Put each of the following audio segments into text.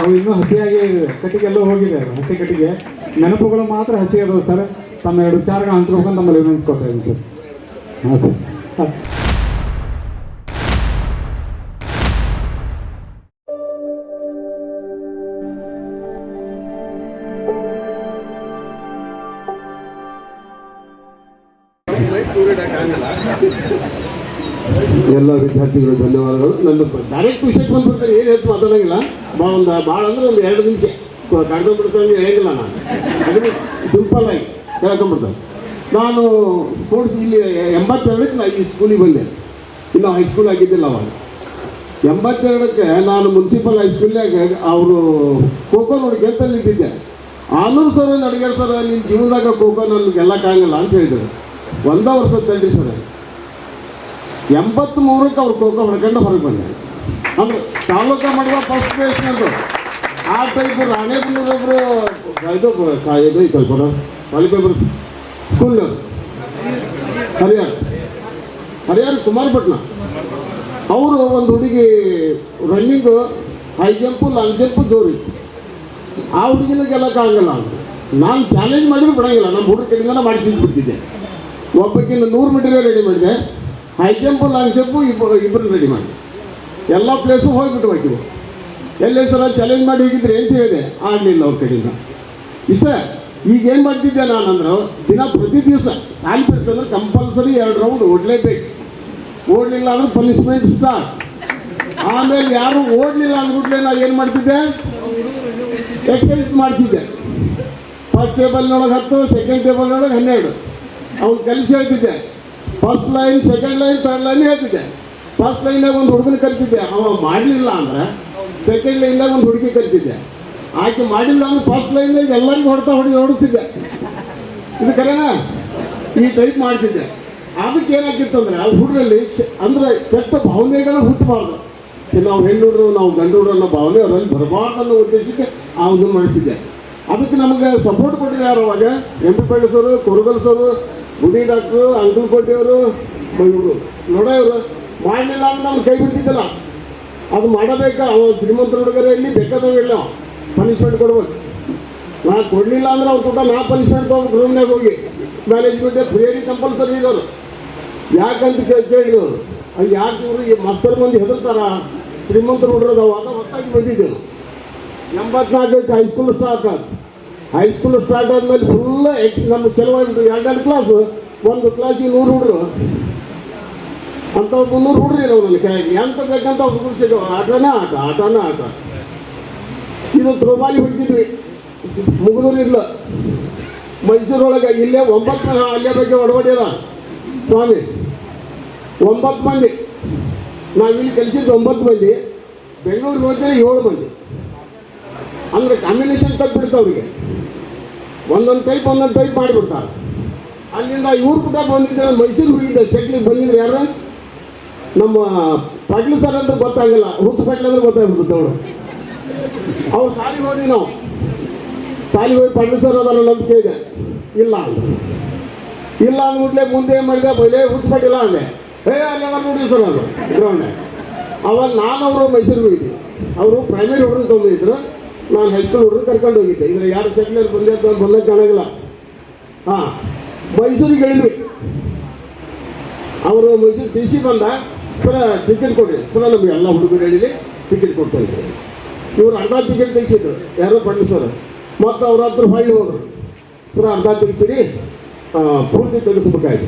ಅವು ಇನ್ನೂ ಹಸಿಯಾಗಿ ಕಟ್ಟಿಗೆ ಎಲ್ಲೋ ಹೋಗಿದೆ. ಹಸಿ ಕಟ್ಟಿಗೆ. ನೆನಪುಗಳು ಮಾತ್ರ ಹಸಿ ಸರ್. ತಮ್ಮ ಎರಡು ವಿಚಾರಗಳು ಹಂಚ್ಬೇಕಂತ ತಮ್ಮಲ್ಲಿ ವಿನಂತಿಸ್ಕೊಳ್ತಾ ಸರ್. ಹಾಂ ಸರ್. ವಿದ್ಯಾರ್ಥಿಗಳು ಧನ್ಯವಾದಗಳು. ನನ್ನ ಡೈರೆಕ್ಟ್ ವಿಷಯಕ್ಕೆ ಬಂದ್ಬಿಡ್ತಾರೆ ಏನು ಹೆಚ್ಚು ಮಾತಾಡೋಂಗಿಲ್ಲ. ಭಾಳ ಒಂದು ಭಾಳ ಅಂದ್ರೆ ಒಂದು ಎರಡು ನಿಮಿಷ. ಕಡ್ಕೊಂಡ್ಬಿಡ್ತಾರೆ ಹೇಗಿಲ್ಲ ನಾನು. ಅದನ್ನು ಸಿಂಪಲ್ ಆಗಿ ನಾನು ಸ್ಪೋರ್ಟ್ಸ್ ಇಲ್ಲಿ ಎಂಬತ್ತೆರಡಕ್ಕೆ ನಾನು ಈ ಸ್ಕೂಲಿಗೆ ಬಂದೆ. ಇನ್ನು ಹೈಸ್ಕೂಲ್ ಆಗಿದ್ದಿಲ್ಲ ಅವಾಗ. ಎಂಬತ್ತೆರಡಕ್ಕೆ ನಾನು ಮುನ್ಸಿಪಲ್ ಹೈಸ್ಕೂಲ್ನಾಗ ಅವರು ಖೋಖೋ ನೋಡಿ ಗೆಲ್ತಲ್ಲಿ ನಿಂತಿದ್ದೆ ಆನೂರು ಸರ್ ನಡಿಗೆ ಸರ್ ನಿನ್ನ ಜೀವನದಾಗ ಖೋಖೋ ನನಗೆ ಗೆಲ್ಲಕ್ಕಾಗಲ್ಲ ಅಂತ ಹೇಳಿದರು. ಒಂದ ವರ್ಷ ತಡ್ರಿ ಸರ್. ಎಂಬತ್ತ್ ಮೂರಕ್ಕೆ ಅವ್ರು ಖೋಖೋ ಹೊಡ್ಕೊಂಡು ಹೊರಗೆ ಬಂದೆ ಅಂದ್ರೆ ತಾಲೂಕ ಮಾಡುವ ಫಸ್ಟ್ ಪ್ಲೇಸ್ ನಂದು ಆ ಟೈಪ್ ರಾಣೇಬೆನ್ನೂರೊಬ್ರು ಇದು ಇದು ಐತಲ್ಲ ಬರೋ ವಾಲಿಬಾಲ್ ಸ್ಕೂಲ್ನವ್ರು ಹರಿಯಾಣ ಹರಿಯಾಣ ಕುಮಾರಪಟ್ನ ಅವರು ಒಂದು ಹುಡುಗಿ running high jump long jump ಜೋರಿ ಆ ಹುಡುಗಿನ ಗೆಲ್ಲಕ್ಕಾಗಲ್ಲ ಅಂತ ನಾನು ಚಾಲೆಂಜ್ ಮಾಡಿದ್ರು ಬಿಡಂಗಿಲ್ಲ. ನಮ್ಮ ಹುಡುಗ ಕಡೆಯಿಂದ ಮಾಡಿಸಿಟ್ಬಿಟ್ಟಿದ್ದೆ ಒಬ್ಬಕ್ಕಿಂತ ನೂರು ಮೀಟರ್ ರೆಡಿ ಮಾಡಿದೆ. ಹೈ ಜಂಪು ಲಾಂಗ್ ಜಂಪು ಇಬ್ಬರು ಇಬ್ಬರು ರೆಡಿ ಮಾಡಿ. ಎಲ್ಲ ಪ್ಲೇಸು ಹೋಗ್ಬಿಟ್ಟು ಹೋಗಿವು ಎಲ್ಲೇ ಸಲ ಚಾಲೆಂಜ್ ಮಾಡಿ ಹೋಗಿದ್ರೆ ಅಂತ ಹೇಳಿದೆ? ಆಗಲಿಲ್ಲ ಅವ್ರ ಕಡೆಯಿಂದ. ಇಷ್ಟ ಈಗ ಏನು ಮಾಡ್ತಿದ್ದೆ ನಾನು ಅಂದ್ರೆ, ದಿನ ಪ್ರತಿ ದಿವಸ ಸಾಲಿ ಬಿಡ್ತಂದ್ರೆ ಕಂಪಲ್ಸರಿ ಎರಡು ರೌಂಡ್ ಓಡಲೇಬೇಕು. ಓಡಲಿಲ್ಲ ಅಂದ್ರೆ ಪನಿಷ್ಮೆಂಟ್ ಸ್ಟಾರ್ಟ್ ಆಮೇಲೆ ಯಾರು ಓಡಲಿಲ್ಲ ಅಂದ್ಬಿಟ್ಲೆ ನಾನು ಏನು ಮಾಡ್ತಿದ್ದೆ? ಎಕ್ಸಸೈಸ್ ಮಾಡ್ತಿದ್ದೆ. ಫಸ್ಟ್ ಟೇಬಲ್ನೊಳಗೆ ಹತ್ತು ಸೆಕೆಂಡ್ ಟೇಬಲ್ನೊಳಗೆ ಹನ್ನೆರಡು. ಅವ್ನು ಕಲಿಸಿ ಹೇಳ್ತಿದ್ದೆ first line second line third line ಹೇಳ್ತಿದ್ದೆ. ಫಸ್ಟ್ ಲೈನಾಗ ಒಂದು ಹುಡುಗನ ಕಲ್ತಿದ್ದೆ. ಅವ ಮಾಡಲಿಲ್ಲ ಅಂದ್ರೆ ಸೆಕೆಂಡ್ ಲೈನ್ದಾಗ ಒಂದು ಹುಡುಗಿ ಕಲ್ತಿದ್ದೆ. ಆಕೆ ಮಾಡಿಲ್ಲ ಅಂದ್ರೆ ಫಸ್ಟ್ ಲೈನ್ದಾಗ ಎಲ್ಲರಿಗೂ ಹೊಡ್ತಾ ಹೊಡಿ ಹೊಡಿಸ್ತಿದ್ದೆ ಇದು ಕರೆನಾ? ಈ ಟೈಪ್ ಮಾಡ್ತಿದ್ದೆ. ಅದಕ್ಕೆ ಏನಾಗಿತ್ತು ಅಂದ್ರೆ ಆ ಹುಡುಗರಲ್ಲಿ ಅಂದ್ರೆ ಕೆಟ್ಟ ಭಾವನೆಗಳು ಹುಟ್ಟಬಾರ್ದು. ನಾವು ನಾವು ಹುಡುಗರು ನಾವು ಗಂಡು ಹುಡುಗರು ಅನ್ನೋ ಭಾವನೆ ಅವರಲ್ಲಿ ಬರಬಾರ್ದು ಅನ್ನೋ ಉದ್ದೇಶಕ್ಕೆ ಆ ಒಂದು ಮಾಡಿಸಿದ್ದೆ. ಅದಕ್ಕೆ ನಮಗೆ ಸಪೋರ್ಟ್ ಕೊಟ್ಟಿದ್ದಾರೆ ಅವಾಗ? ಎಂ ಪಿ ಪಳ್ಳಿ ಸರು ಕೊರಗಲ್ ಸರು ಗುಡಿ ಡಾಕ್ಟ್ರು ಅಂಕಲ್ ಕೋಟೆಯವರು ಇವರು. ನೋಡೋರು ಮಾಡಲಿಲ್ಲ ಅಂದ್ರೆ ನಾವು ಕೈ ಬಿಟ್ಟಿದ್ದಲ್ಲ ಅದು ಮಾಡಬೇಕಾ? ಅವ ಶ್ರೀಮಂತ ಹುಡುಗರಲ್ಲಿ ಬೇಕಾದವೆಲ್ಲ ಪನಿಷ್ಮೆಂಟ್ ಕೊಡ್ಬೇಕು ನಾ ಕೊಡಲಿಲ್ಲ ಅಂದ್ರೆ ಅವ್ರು ಕೂಡ ನಾ ಪನಿಷ್ಮೆಂಟ್ ಹೋಗ್ಬೇಕು ರೂಮ್ನಾಗ ಹೋಗಿ. ಮ್ಯಾನೇಜ್ಮೆಂಟ್ ಪ್ರಿಯರಿ ಕಂಪಲ್ಸರಿ ಇರೋರು. ಯಾಕಂತ ಕೇಳಿದವರು. ಅದು ಯಾಕೆ ಇವರು ಈ ಮಸ್ತರ್ ಮಂದಿ ಹೆದರ್ತಾರ? ಶ್ರೀಮಂತರು ಹುಡುಗರದವ ಅದ ಹೊತ್ತಾಗಿ ಬಂದಿದ್ದೆವು. ಎಂಬತ್ನಾಲ್ಕಕ್ಕೆ ಹೈಸ್ಕೂಲ್ ಸ್ಟಾರ್ಟ್ ಆದ ಹೈಸ್ಕೂಲ್ ಸ್ಟಾರ್ಟ್ ಆದಮೇಲೆ ಫುಲ್ ಎಕ್ಸ್ ನಮ್ಮ ಎರಡು ಎರಡೆರಡು ಕ್ಲಾಸ್ ಒಂದು ಕ್ಲಾಸಿಗೆ ನೂರು ಹುಡುಗರು ಅಂತ ಮುನ್ನೂರು ಹುಡುಗ್ರಿ ನಾವು ನನ್ನ ಕೈಯಾಗಿ. ಎಂತ ಬೇಕಂತ ಹುಡುಗರು ಸಿಗೋ ಆಟನೇ ಆಟ ಆಟನೇ ಆಟ. ಇದು ತ್ರೋಬಾಲಿ ಹೋಗಿದ್ವಿ ಮುಗಿದ್ರಿಲ್ಲ ಮೈಸೂರೊಳಗೆ ಇಲ್ಲೇ ಒಂಬತ್ತು ಅಲ್ಲೇ ಬಗ್ಗೆ ಒಡಬಡಿಯದ ಸ್ವಾಮಿ, ಒಂಬತ್ತು ಮಂದಿ. ನಾವಿಲ್ಲಿ ಕಲಿಸಿದ್ದು ಒಂಬತ್ತು ಮಂದಿ. ಬೆಂಗಳೂರಿಗೆ ಹೋದ್ರೆ ಏಳು ಮಂದಿ. ಅಂದ್ರೆ ಕಾಂಬಿನೇಷನ್ ತಗ್ಬಿಡ್ತು ಅವ್ರಿಗೆ. ಒಂದೊಂದು ಟೈಪ್ ಒಂದೊಂದು ಟೈಪ್ ಮಾಡಿಬಿಡ್ತಾರೆ. ಅಲ್ಲಿಂದ ಇವ್ರ ಕೂಡ ಬಂದಿದ್ದಾರೆ, ಮೈಸೂರಿಗೆ ಹೋಗಿದ್ದೆ ಶೆಟ್ಲಿಗೆ ಬಂದಿದ್ರು ಯಾರು? ನಮ್ಮ ಪಟ್ಲು ಸರ್ ಅಂತ ಗೊತ್ತಾಗಲ್ಲ ಹುತ್ತು ಪಾಟ್ಲು ಅಂದ್ರೆ ಗೊತ್ತಾಗ್ಬಿಡುತ್ತೆ ಅವಳು ಅವ್ರು ಸಾಲಿಗೆ ಹೋದ್ವಿ ನಾವು. ಸಾಲಿಗೆ ಹೋಗಿ ಪಟ್ಲು ಸರ್ ಅದರ ನಂಬಿಕೆ ಇದೆ ಇಲ್ಲ. ಇಲ್ಲ ಅಂದ್ಬಿಟ್ಲೆ ಮುಂದೆ ಏನು ಮಾಡಿದೆ? ಬೈಲೆ ಹುಚ್ಚಿಪಟ್ಟಿಲ್ಲ ಅಂದೆ. ಏ ಅಲ್ಲಿ ಅದ ನೋಡಿ ಸರ್ ಅದು ಗ್ರೌಂಡ್ ಅವಾಗ ನಾನು ಅವರು ಮೈಸೂರಿಗೆ ಹೋಗಿದ್ದೆ ಅವರು ಪ್ರೈಮರಿ ಹುಡುಗರು ತೊಗೊಂಡಿದ್ರು ನಾನು ಹೈಸ್ಕೂಲ್ ಹುಡುಗರು ಕರ್ಕೊಂಡು ಹೋಗಿದ್ದೆ. ಇದ್ರೆ ಯಾರು ಸೆಟ್ಲರ್ ಬಂದೆ ಅಂತ ಬಂದಾಗ ಕಾಣಂಗಿಲ್ಲ. ಹಾಂ, ಮೈಸೂರಿಗೆ ಹೇಳಿದ್ವಿ ಅವರು ಮೈಸೂರು ಟಿ ಸಿ ಬಂದ, ಸರ ಟಿಕೆಟ್ ಕೊಡಿ. ಸರ, ನಮಗೆ ಎಲ್ಲ ಹುಡುಗರು ಹೇಳಿ ಟಿಕೆಟ್ ಕೊಡ್ತಾ ಇದ್ರು. ಇವರು ಅರ್ಧ ಟಿಕೆಟ್ ತೆಗಿಸಿದ್ರು. ಯಾರೋ ಪಂಡಿತ್ ಸರ್. ಮತ್ತು ಅವ್ರ ಹತ್ರ ಹೊಳ್ಳಿ ಹೋದ್ರು. ಸರ, ಅರ್ಧ ತೆಗಿಸಿರಿ ಪೂರ್ತಿ ತೆಗಿಸ್ಬೇಕಾಯ್ತು.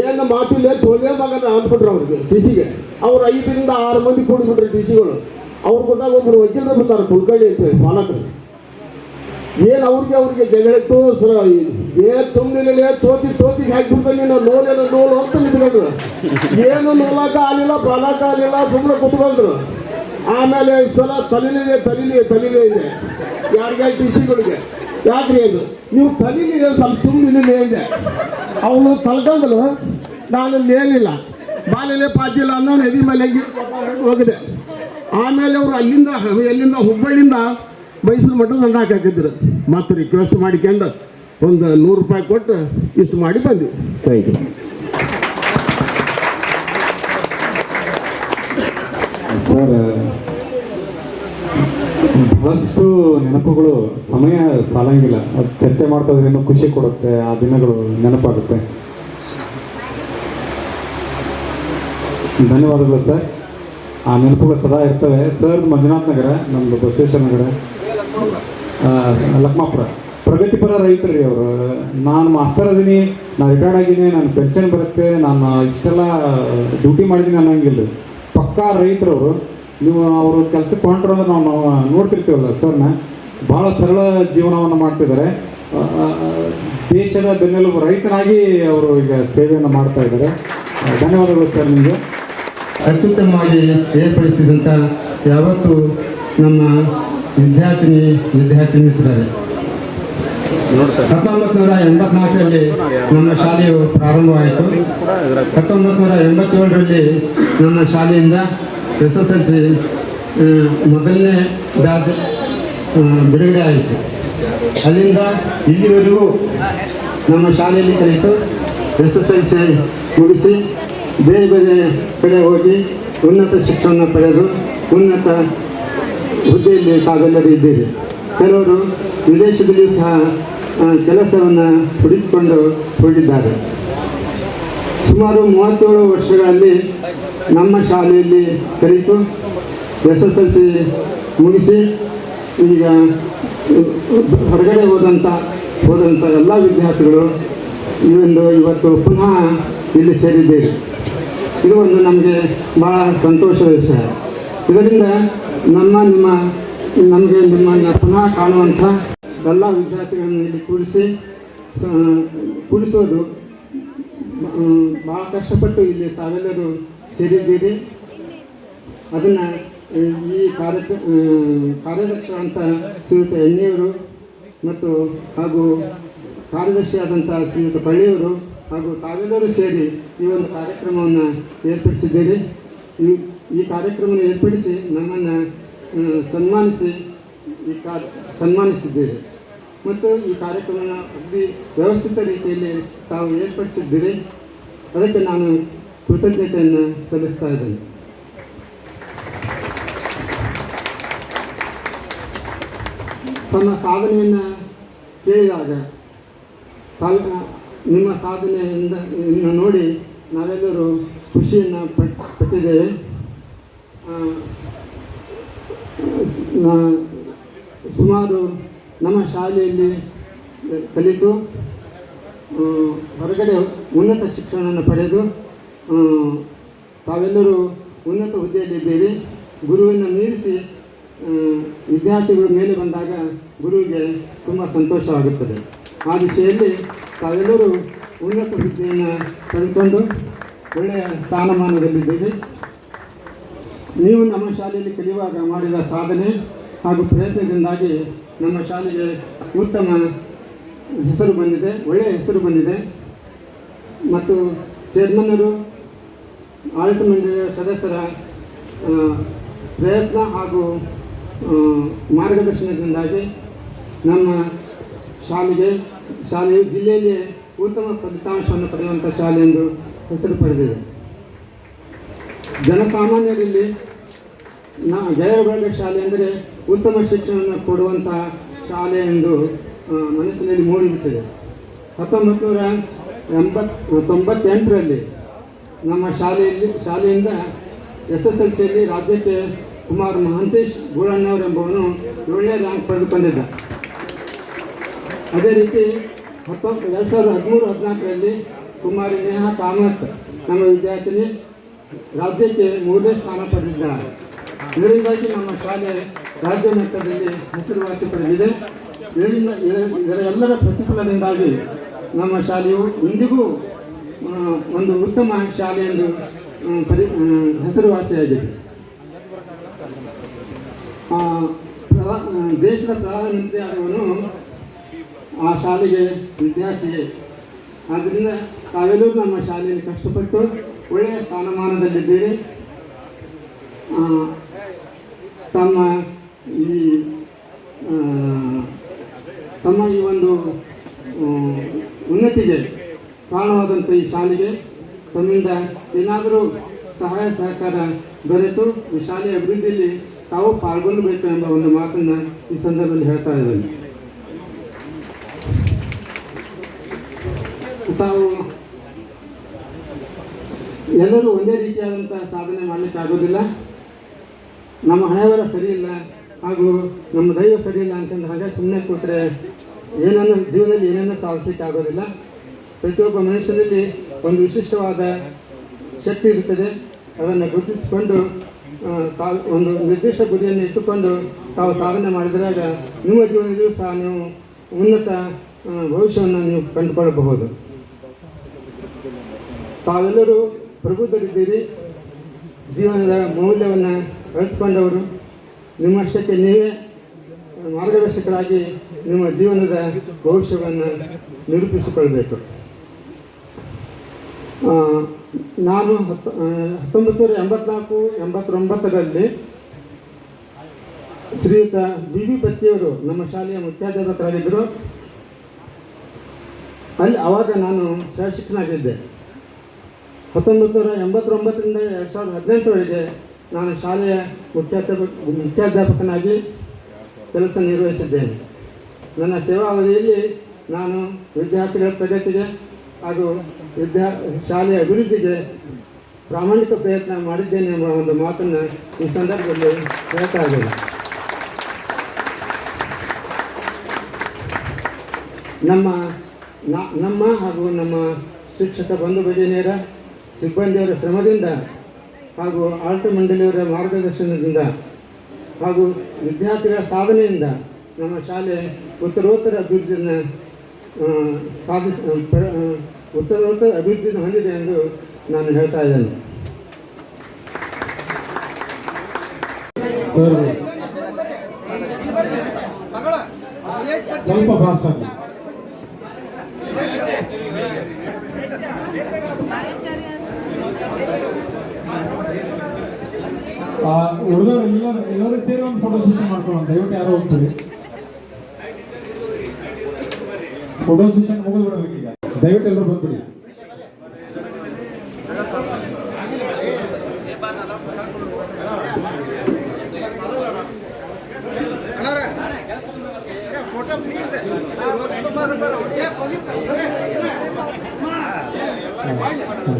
ಏನು ಮಾತಿಲ್ಲ, ತೊಲೆ ಮಗನ ಅಂದ್ಬಿಟ್ರು ಅವ್ರಿಗೆ ಟಿ ಸಿಗೆ ಅವ್ರು ಐದರಿಂದ ಆರು ಮಂದಿ ಕೂಡಿಬಿಟ್ರು ಟಿ ಸಿಗಳು ಅವ್ರು ಕೊಟ್ಟಾಗ ಒಬ್ಬರು ವಕೀಲರು ಬರ್ತಾರೆ ಅಂತ ಅಂತೇಳಿ ಪಾಲಕರು. ಏನು ಅವ್ರಿಗೆ ಅವ್ರಿಗೆ ಜಗಳಿತ್ತು ಸರ ಏ ತುಂಬಲಿಲ್ಲ ತೋತಿ, ತೋತಿಗೆ ಹಾಕಿಬಿಡ್ತಾನೆ ನೀನು ನೋಲೇನ ನೋಲು ಅಂತ ನಿಂತ್ಕೊಂಡ್ರು. ಏನು ನೋಲಾಕ ಆಗಲಿಲ್ಲ ಬಾಲಕ ಆಗಲಿಲ್ಲ ಸುಮ್ಮನೆ ಕುತ್ಕೊಂಡ್ರು. ಆಮೇಲೆ ಸಲ ತಲೀಲಿದೆ ತಲೀಲಿ ತಲಿಲಿ ಇದೆ. ಯಾರಿಗೆ ಟಿ ಸಿಗಳಿಗೆ ಯಾಕ್ರಿ ಅದು? ನೀವು ತಲಿಲಿ ಸ್ವಲ್ಪ ತುಂಬಲಿಲ್ಲ ಇದೆ ಅವನು ತಲ್ಕೊಂಡ್ರು ನಾನು ಮೇಲಿಲ್ಲ. ಬಾಲಿಲೆ ಪಾಚಿಲ್ಲ ಅನ್ನೋ ನದಿ ಮೇಲೆ ಹೋಗಿದೆ. ಆಮೇಲೆ ಅವರು ಅಲ್ಲಿಂದ ಎಲ್ಲಿಂದ ಹುಬ್ಬಳ್ಳಿಯಿಂದ ಮೈಸೂರು ಮಠ ದಂಡ ಹಾಕಿದ್ರು. ಮತ್ತೆ ರಿಕ್ವೆಸ್ಟ್ ಮಾಡಿಕೊಂಡು ಒಂದು ನೂರು ರೂಪಾಯಿ ಕೊಟ್ಟು ಇಷ್ಟು ಮಾಡಿ ಬಂದ್ವಿ. ಥ್ಯಾಂಕ್ ಯು ಸರ್ ಬಹಳಷ್ಟು ನೆನಪುಗಳು, ಸಮಯ ಸಾಲಂಗಿಲ್ಲ. ಅದು ಚರ್ಚೆ ಮಾಡ್ತಾ ಇನ್ನೂ ಖುಷಿ ಕೊಡುತ್ತೆ, ಆ ದಿನಗಳು ನೆನಪಾಗುತ್ತೆ. ಧನ್ಯವಾದಗಳು ಸರ್ ಆ ನೆನಪುಗಳು ಸದಾ ಇರ್ತವೆ. ಸರ್, ಮಂಜುನಾಥ್ ನಗರ ನಮ್ಮದು ಬಸವೇಶ್ವರ ನಗರ ಲಕ್ಮಾಪುರ. ಪ್ರಗತಿಪರ ರೈತರು ಅವರು. ನಾನು ಮಾಸ್ತರ್ ಅದೀನಿ, ನಾನು ರಿಟೈರ್ಡ್ ಆಗಿದ್ದೀನಿ, ನಾನು ಪೆನ್ಷನ್ ಬರುತ್ತೆ, ನಾನು ಇಷ್ಟೆಲ್ಲ ಡ್ಯೂಟಿ ಮಾಡಿದ್ದೀನಿ ಅನ್ನೋಂಗಿಲ್ಲ. ಪಕ್ಕಾ ರೈತರವರು ನೀವು ಅವರು ಕೆಲಸಕ್ಕೆ ಹೊಂಟ್ರು ಅಂದ್ರೆ ನಾವು ನೋಡ್ತಿರ್ತೀವಲ್ಲ ಸರ್ನ? ಭಾಳ ಸರಳ ಜೀವನವನ್ನು ಮಾಡ್ತಿದ್ದಾರೆ. ದೇಶದ ಬೆನ್ನೆಲುಬು ರೈತನಾಗಿ ಅವರು ಈಗ ಸೇವೆಯನ್ನು ಮಾಡ್ತಾ ಇದ್ದಾರೆ. ಧನ್ಯವಾದಗಳು ಸರ್ ನಿಮಗೆ. ಅತ್ಯುತ್ತಮವಾಗಿ ಏರ್ಪಡಿಸಿದಂಥ ಯಾವತ್ತೂ ನಮ್ಮ ವಿದ್ಯಾರ್ಥಿನಿ ವಿದ್ಯಾರ್ಥಿನಿ ಇದ್ದಾರೆ. ಹತ್ತೊಂಬತ್ತು ನೂರ ಎಂಬತ್ನಾಲ್ಕರಲ್ಲಿ ನಮ್ಮ ಶಾಲೆಯು ಪ್ರಾರಂಭವಾಯಿತು. ಹತ್ತೊಂಬತ್ತು ನೂರ ಎಂಬತ್ತೇಳರಲ್ಲಿ ನಮ್ಮ ಶಾಲೆಯಿಂದ ಎಸ್ ಎಸ್ ಎಲ್ ಸಿ ಮೊದಲನೇ ಬ್ಯಾಚ್ ಬಿಡುಗಡೆ ಆಯಿತು. ಅಲ್ಲಿಂದ ಇಲ್ಲಿವರೆಗೂ ನಮ್ಮ ಶಾಲೆಯಲ್ಲಿ ಕಲಿತು ಎಸ್ ಎಸ್ ಎಲ್ ಸಿ ಮುಗಿಸಿ ಬೇರೆ ಬೇರೆ ಕಡೆ ಹೋಗಿ ಉನ್ನತ ಶಿಕ್ಷಣ ಪಡೆದು ಉನ್ನತ ಹುದ್ದೆಯಲ್ಲಿ ತಾವೆಲ್ಲರೂ ಇದ್ದೀರಿ. ಕೆಲವರು ವಿದೇಶದಲ್ಲಿಯೂ ಸಹ ಕೆಲಸವನ್ನು ಹುಡುಕಿಕೊಂಡು ಹೋಗಿದ್ದಾರೆ. ಸುಮಾರು ಮೂವತ್ತೇಳು ವರ್ಷಗಳಲ್ಲಿ ನಮ್ಮ ಶಾಲೆಯಲ್ಲಿ ಕಲಿತು ಎಸ್ ಎಸ್ ಎಲ್ ಸಿ ಮುಗಿಸಿ, ಈಗ ಹೊರಗಡೆ ಹೋದಂಥ ಹೋದಂಥ ಎಲ್ಲ ವಿದ್ಯಾರ್ಥಿಗಳು ಒಂದು ಇವತ್ತು ಪುನಃ ಇಲ್ಲಿ ಸೇರಿದ್ದೇವೆ. ಇದು ಒಂದು ನಮಗೆ ಭಾಳ ಸಂತೋಷದ ವಿಷಯ. ಇದರಿಂದ ನಮ್ಮ ನಿಮ್ಮ, ನಮಗೆ ನಿಮ್ಮನ್ನು ಪುನಃ ಕಾಣುವಂಥ ಎಲ್ಲ ವಿದ್ಯಾರ್ಥಿಗಳನ್ನು ಇಲ್ಲಿ ಕೂರಿಸಿ ಕೂಡಿಸೋದು ಭಾಳ ಕಷ್ಟಪಟ್ಟು ಇಲ್ಲಿ ತಾವೆಲ್ಲರೂ ಸೇರಿದ್ದೀರಿ. ಅದನ್ನು, ಈ ಕಾರ್ಯಕ ಕಾರ್ಯದರ್ಶಿ ಅಂತ ಶ್ರೀಯುತ ಎಣ್ಣೆಯವರು ಮತ್ತು ಹಾಗೂ ಕಾರ್ಯದರ್ಶಿಯಾದಂಥ ಶ್ರೀಯುತ ಬಳ್ಳಿಯವರು ಹಾಗೂ ತಾವೆಲ್ಲರೂ ಸೇರಿ ಈ ಒಂದು ಕಾರ್ಯಕ್ರಮವನ್ನು ಏರ್ಪಡಿಸಿದ್ದೀರಿ. ಈ ಈ ಕಾರ್ಯಕ್ರಮವನ್ನು ಏರ್ಪಡಿಸಿ ನನ್ನನ್ನು ಸನ್ಮಾನಿಸಿ, ಈ ಕಾ ಸನ್ಮಾನಿಸಿದ್ದೀರಿ. ಮತ್ತು ಈ ಕಾರ್ಯಕ್ರಮನ ಅಗದಿ ವ್ಯವಸ್ಥಿತ ರೀತಿಯಲ್ಲಿ ತಾವು ಏರ್ಪಡಿಸಿದ್ದೀರಿ. ಅದಕ್ಕೆ ನಾನು ಕೃತಜ್ಞತೆಯನ್ನು ಸಲ್ಲಿಸ್ತಾ ಇದ್ದೇನೆ. ತಮ್ಮ ಸಾಧನೆಯನ್ನು ಕೇಳಿದಾಗ ತಾವು ನಿಮ್ಮ ಸಾಧನೆಯಿಂದ ನೋಡಿ ನಾವೆಲ್ಲರೂ ಖುಷಿಯನ್ನು ಪಟ್, ಪಟ್ಟಿದ್ದೇವೆ. ಸುಮಾರು ನಮ್ಮ ಶಾಲೆಯಲ್ಲಿ ಕಲಿತು ಹೊರಗಡೆ ಉನ್ನತ ಶಿಕ್ಷಣವನ್ನು ಪಡೆದು ತಾವೆಲ್ಲರೂ ಉನ್ನತ ಹುದ್ದೆಯಲ್ಲಿದ್ದೀರಿ. ಗುರುವನ್ನು ಮೀರಿಸಿ ವಿದ್ಯಾರ್ಥಿಗಳು ಮೇಲೆ ಬಂದಾಗ ಗುರುವಿಗೆ ತುಂಬ ಸಂತೋಷವಾಗುತ್ತದೆ. ಆ ದಿಶೆಯಲ್ಲಿ ತಾವೆಲ್ಲರೂ ಉನ್ನತ ಹುದ್ದೆಯನ್ನು ಪಡೆದುಕೊಂಡು ಒಳ್ಳೆಯ ಸ್ಥಾನಮಾನದಲ್ಲಿದ್ದೇವೆ ನೀವು ನಮ್ಮ ಶಾಲೆಯಲ್ಲಿ ಕಲಿಯುವಾಗ ಮಾಡಿದ ಸಾಧನೆ ಹಾಗೂ ಪ್ರಯತ್ನದಿಂದಾಗಿ ನಮ್ಮ ಶಾಲೆಗೆ ಉತ್ತಮ ಹೆಸರು ಬಂದಿದೆ, ಒಳ್ಳೆಯ ಹೆಸರು ಬಂದಿದೆ. ಮತ್ತು ಚೇರ್ಮನ್ನರು ಆಡಳಿತ ಮಂಡಳಿಯ ಸದಸ್ಯರ ಪ್ರಯತ್ನ ಹಾಗೂ ಮಾರ್ಗದರ್ಶನದಿಂದಾಗಿ ನಮ್ಮ ಶಾಲೆಗೆ ಶಾಲೆಯು ಜಿಲ್ಲೆಯಲ್ಲಿ ಉತ್ತಮ ಫಲಿತಾಂಶವನ್ನು ಪಡೆಯುವಂಥ ಶಾಲೆ ಎಂದು ಹೆಸರು ಪಡೆದಿದೆ. ಜನಸಾಮಾನ್ಯರಲ್ಲಿ ನಾ ಜಯಬಳಗ ಶಾಲೆ ಅಂದರೆ ಉತ್ತಮ ಶಿಕ್ಷಣವನ್ನು ಕೊಡುವಂಥ ಶಾಲೆ ಎಂದು ಮನಸ್ಸಿನಲ್ಲಿ ಮೂಡಿರುತ್ತದೆ ಹತ್ತೊಂಬತ್ತು ನೂರ ಎಂಬತ್ತು ತೊಂಬತ್ತೆಂಟರಲ್ಲಿ ನಮ್ಮ ಶಾಲೆಯಲ್ಲಿ, ಶಾಲೆಯಿಂದ ಎಸ್ ಎಸ್ ಎಲ್ ಸಿಯಲ್ಲಿ ರಾಜ್ಯಕ್ಕೆ ಕುಮಾರ್ ಮಹಂತೇಶ್ ಗೂಳಣ್ಣವರೆಂಬವನು ಒಳ್ಳೆಯ ರ್ಯಾಂಕ್ ಪಡೆದುಕೊಂಡಿದ್ದ. ಅದೇ ರೀತಿ ಹತ್ತೊಂಬತ್ತು ಎರಡು ಸಾವಿರದ ಹದಿಮೂರು ಹದಿನಾಲ್ಕರಲ್ಲಿ ಕುಮಾರಿ ನೇಹಾ ಕಾಮತ್ ನಮ್ಮ ವಿದ್ಯಾರ್ಥಿನಿ ರಾಜ್ಯಕ್ಕೆ ಮೂರನೇ ಸ್ಥಾನ ಪಡೆದಿದ್ದಾರೆ. ಇದರಿಂದಾಗಿ ನಮ್ಮ ಶಾಲೆ ರಾಜ್ಯ ಮಟ್ಟದಲ್ಲಿ ಹೆಸರುವಾಸಿ ಪಡೆದಿದೆ. ಇದರಿಂದ ಇದರ ಎಲ್ಲರ ಪ್ರತಿಫಲದಿಂದಾಗಿ ನಮ್ಮ ಶಾಲೆಯು ಇಂದಿಗೂ ಒಂದು ಉತ್ತಮ ಶಾಲೆ ಎಂದು ಪರಿ ಹೆಸರುವಾಸಿಯಾಗಿದೆ. ದೇಶದ ಪ್ರಧಾನಮಂತ್ರಿ ಆದವನು ಆ ಶಾಲೆಗೆ ವಿದ್ಯಾರ್ಥಿಗೆ. ಆದ್ದರಿಂದ ತಾವೆಲ್ಲರೂ ನಮ್ಮ ಶಾಲೆಯಲ್ಲಿ ಕಷ್ಟಪಟ್ಟು ಒಳ್ಳೆಯ ಸ್ಥಾನಮಾನದಲ್ಲಿದ್ದೀರಿ. ತಮ್ಮ ಈ ತಮ್ಮ ಈ ಒಂದು ಉನ್ನತಿಗೆ ಕಾರಣವಾದಂಥ ಈ ಶಾಲೆಗೆ ತಮ್ಮಿಂದ ಏನಾದರೂ ಸಹಾಯ ಸಹಕಾರ ದೊರೆತು ಈ ಶಾಲೆಯ ಅಭಿವೃದ್ಧಿಯಲ್ಲಿ ತಾವು ಪಾಲ್ಗೊಳ್ಳಬೇಕು ಎಂಬ ಒಂದು ಮಾತನ್ನು ಈ ಸಂದರ್ಭದಲ್ಲಿ ಹೇಳ್ತಾ ಇದ್ದೇನೆ. ತಾವು ಎಲ್ಲರೂ ಒಂದೇ ರೀತಿಯಾದಂಥ ಸಾಧನೆ ಮಾಡಲಿಕ್ಕೆ ಆಗೋದಿಲ್ಲ ನಮ್ಮ ಹಣೆಯವರ ಸರಿ ಇಲ್ಲ ಹಾಗೂ ನಮ್ಮ ದೈವ ಸರಿ ಇಲ್ಲ ಅಂತಂದ್ರೆ ಹಾಗೆ ಸುಮ್ಮನೆ ಕೂತ್ರೆ ಏನನ್ನು ಜೀವನದಲ್ಲಿ ಏನನ್ನು ಸಾಧಿಸಲಿಕ್ಕೆ ಆಗೋದಿಲ್ಲ ಪ್ರತಿಯೊಬ್ಬ ಮನುಷ್ಯನಲ್ಲಿ ಒಂದು ವಿಶಿಷ್ಟವಾದ ಶಕ್ತಿ ಇರುತ್ತದೆ. ಅದನ್ನು ಗುರುತಿಸಿಕೊಂಡು ತಾವು ಒಂದು ನಿರ್ದಿಷ್ಟ ಗುರಿಯನ್ನು ಇಟ್ಟುಕೊಂಡು ತಾವು ಸಾಧನೆ ಮಾಡಿದ್ರಾಗ ನಿಮ್ಮ ಜೀವನದಲ್ಲಿಯೂ ಸಹ ನೀವು ಉನ್ನತ ಭವಿಷ್ಯವನ್ನು ನೀವು ಕಂಡುಕೊಳ್ಳಬಹುದು. ತಾವೆಲ್ಲರೂ ಪ್ರಬುದ್ಧರಿದ್ದೀರಿ. ಜೀವನದ ಮೌಲ್ಯವನ್ನು ಅರಿತುಕೊಂಡವರು ನಿಮ್ಮಷ್ಟಕ್ಕೆ ನೀವೇ. ಮಾರ್ಗದರ್ಶಕರಾಗಿ ನಿಮ್ಮ ಜೀವನದ ಭವಿಷ್ಯವನ್ನು ನಿರೂಪಿಸಿಕೊಳ್ಬೇಕು. ನಾನು ಹತ್ತು ಹತ್ತೊಂಬತ್ತು ನೂರ ಎಂಬತ್ನಾಲ್ಕು, ಎಂಬತ್ತೊಂಬತ್ತರಲ್ಲಿ ಶ್ರೀಯುತ ಬಿ ವಿ ಪತ್ತಿಯವರು ನಮ್ಮ ಶಾಲೆಯ ಮುಖ್ಯಾಧ್ಯಾಪಕರಾಗಿದ್ದರು. ಅಲ್ಲಿ ಆವಾಗ ನಾನು ಸಹಶಿಕ್ಷನಾಗಿದ್ದೆ ಹತ್ತೊಂಬತ್ತು ನೂರ ಎಂಬತ್ತೊಂಬತ್ತರಿಂದ ಎರಡು ಸಾವಿರದ ಹದಿನೆಂಟರವರೆಗೆ ನಾನು ಶಾಲೆಯ ಮುಖ್ಯಾಧ್ಯಾಪಕ ಮುಖ್ಯಾಧ್ಯಾಪಕನಾಗಿ ಕೆಲಸ ನಿರ್ವಹಿಸಿದ್ದೇನೆ. ನನ್ನ ಸೇವಾವಧಿಯಲ್ಲಿ ನಾನು ವಿದ್ಯಾರ್ಥಿಗಳ ಪ್ರಗತಿಗೆ ಹಾಗೂ ವಿದ್ಯಾ, ಶಾಲೆಯ ಅಭಿವೃದ್ಧಿಗೆ ಪ್ರಾಮಾಣಿಕ ಪ್ರಯತ್ನ ಮಾಡಿದ್ದೇನೆ ಎಂಬ ಒಂದು ಮಾತನ್ನು ಈ ಸಂದರ್ಭದಲ್ಲಿ ಹೇಳ್ತಾ ಇದ್ದೇನೆ. ನಮ್ಮ ನಮ್ಮ ಹಾಗೂ ನಮ್ಮ ಶಿಕ್ಷಕ ಬಂಧು ಭಗಿನಿಯರ ಸಿಬ್ಬಂದಿಯವರ ಶ್ರಮದಿಂದ ಹಾಗೂ ಆಳ್ತ ಮಂಡಳಿಯವರ ಮಾರ್ಗದರ್ಶನದಿಂದ ಹಾಗೂ ವಿದ್ಯಾರ್ಥಿಗಳ ಸಾಧನೆಯಿಂದ ನಮ್ಮ ಶಾಲೆ ಉತ್ತರೋತ್ತರ ಅಭಿವೃದ್ಧಿಯನ್ನು ಸಾಧಿಸ ಉತ್ತರೋತ್ತರ ಅಭಿವೃದ್ಧಿಯನ್ನು ಹೊಂದಿದೆ ಎಂದು ನಾನು ಹೇಳ್ತಾ ಇದ್ದೇನೆ. ಸ್ವಲ್ಪ ಫಾಸ್ಟ್ ಆಗಿ ಉಳಿದವ್ರು ಎಲ್ಲರೂ ಎಲ್ಲರೂ ಸೇರಿ ಒಂದು ಫೋಟೋ ಸೆಷನ್ ಮಾಡ್ಕೊಳ್ಳೋಣ ದಯವಿಟ್ಟು ಯಾರೋ ಹೋಗ್ತೀವಿ ಫೋಟೋ ಸೆಷನ್ ಈಗ ದಯವಿಟ್ಟು ಎಲ್ಲರೂ ಬಂದ್ಬಿಡಿ.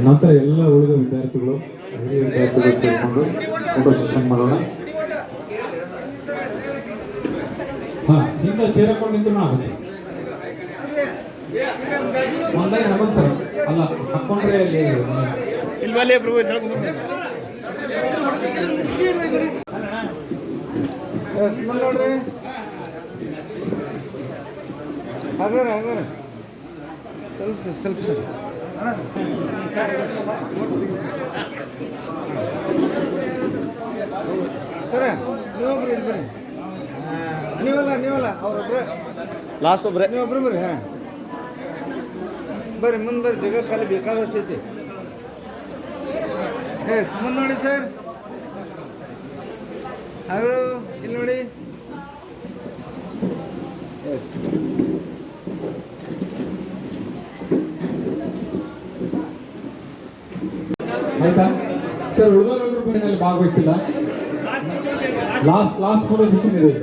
ನಂತರ ಎಲ್ಲ ಉಳಿದ ವಿದ್ಯಾರ್ಥಿಗಳು ಹಿರಿಯ ವಿದ್ಯಾರ್ಥಿಗಳು ಸೇರಿಕೊಂಡು ಫೋಟೋ ಸೆಷನ್ ಮಾಡೋಣ ಹಾ ಹಿಂದೆ ಚೇರಕೊಂಡು ನಿಂತ್ರು ಆಗುತ್ತೆ ಆನ್ಲೈನ್ ನಮನ್ ಸರ್. ಅಲ್ಲ ಹಾಕೊಂಡ್ರೆ ಇಲ್ವಲ್ಲೇ ಪ್ರಭು ನೋಡ್ರಿ ಹಗರ ಹಗರ ಸ್ವಲ್ಪ ಸ್ವಲ್ಪ ಸರ್ ಸರ ನೀವೊಬ್ರು ಇಲ್ಲಿ ಬರ್ರಿ. ನೀವಲ್ಲ ನೀವಲ್ಲ ಅವ್ರೊಬ್ರೆ. ಲಾಸ್ಟ್ ಒಬ್ಬರೇ ನೀವೊಬ್ರು ಬರ್ರಿ ಹಾಂ. ಬರ್ರಿ ಮುಂದೆ ಬರ್ರಿ ಜಾಗ ಖಾಲಿ ಬೇಕಾದಷ್ಟು ಐತಿ. ಎಸ್ ಮುಂದೆ ನೋಡಿ ಸರ್. ಅವರು ಇಲ್ಲಿ ನೋಡಿ. ಎಸ್ ಆಯ್ತಾ? ಸರ್ ಉಳಿದವರೆಲ್ಲರೂ ಬಂದಲ್ಲಿ ಭಾಗವಹಿಸಿಲ್ಲ. ಲಾಸ್ಟ್ ಲಾಸ್ಟ್ ಫೋಟೋ ಸೆಷನ್ ಇದೆ ಈಗ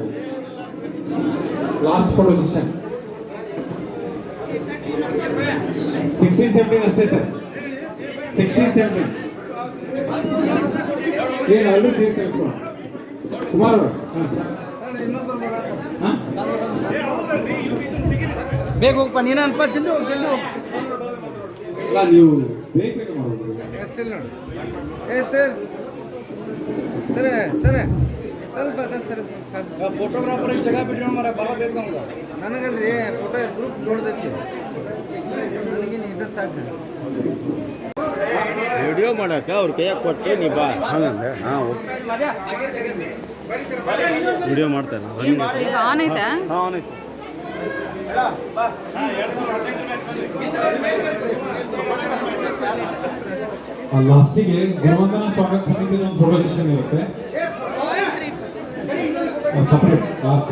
last photo session sixteen seventeen ಅಷ್ಟೇ ಸರ್. ಸಿಕ್ಸ್ಟೀನ್ ಸೆವೆಂಟೀನ್ ಏನು ಎರಡು ಸೇರಿ ಕಳಿಸ್ಕೊಳ ಕುಮಾರ್ ಅವರು ಹಾಂ ಸರ್. ಬೇಗ ಹೋಗಪ್ಪ ನೀನು ಅನ್ಪ ಜಲ್ದಿ ಹೋಗಿ ಜಲ್ದಿ ಹೋಗಿ. ಇಲ್ಲ ನೀವು ಬೇಗ ಬೇಗ ಮಾಡ್ಬೋದು. ಎಸ್ ಇಲ್ಲ ನೋಡಿ. ಏ ಸರ್. ಸರ ಸರ. ಸ್ವಲ್ಪ ಅದ ಸರ್ ಫೋಟೋಗ್ರಾಫರ್ ಜಗ ಬಿಡ್ರಿ ಮರ ಭಾಳ ಬೇಕು ನಮ್ಗೆ. ನನಗಲ್ರಿ ಫೋಟೋ ಗ್ರೂಪ್ ದೊಡ್ಡದೈತಿ. ನನಗೇನು ಇಂಟ್ರೆಸ್ಟ್ ಆಗ್ತದೆ ವಿಡಿಯೋ ಮಾಡಕ ಅವ್ರ ಕೈಯಾಗ ಕೊಟ್ಟೆ ನೀ ಬಾ. ಹಂಗಂದ್ರೆ ಹಾಂ ವಿಡಿಯೋ ಮಾಡ್ತಾರೆ ಈಗ ಆನ್ ಐತಾ? ಹಾಂ ಲಾಸ್ಟಿಗೆ ಗುರುವಂದನ ಸ್ವಾಗತ ಸಮಿತಿ ಒಂದು ಫೋಟೋ ಸೆಷನ್ ಇರುತ್ತೆ separate last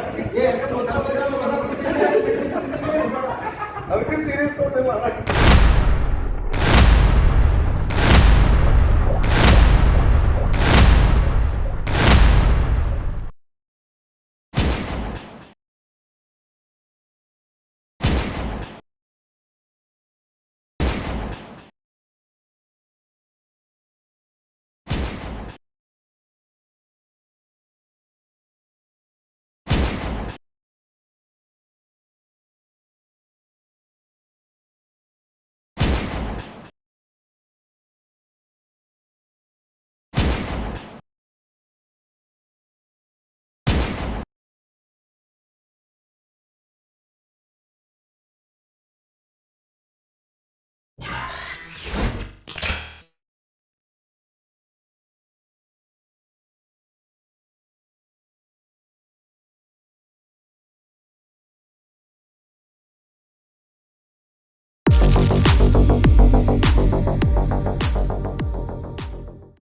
I can see this turning light.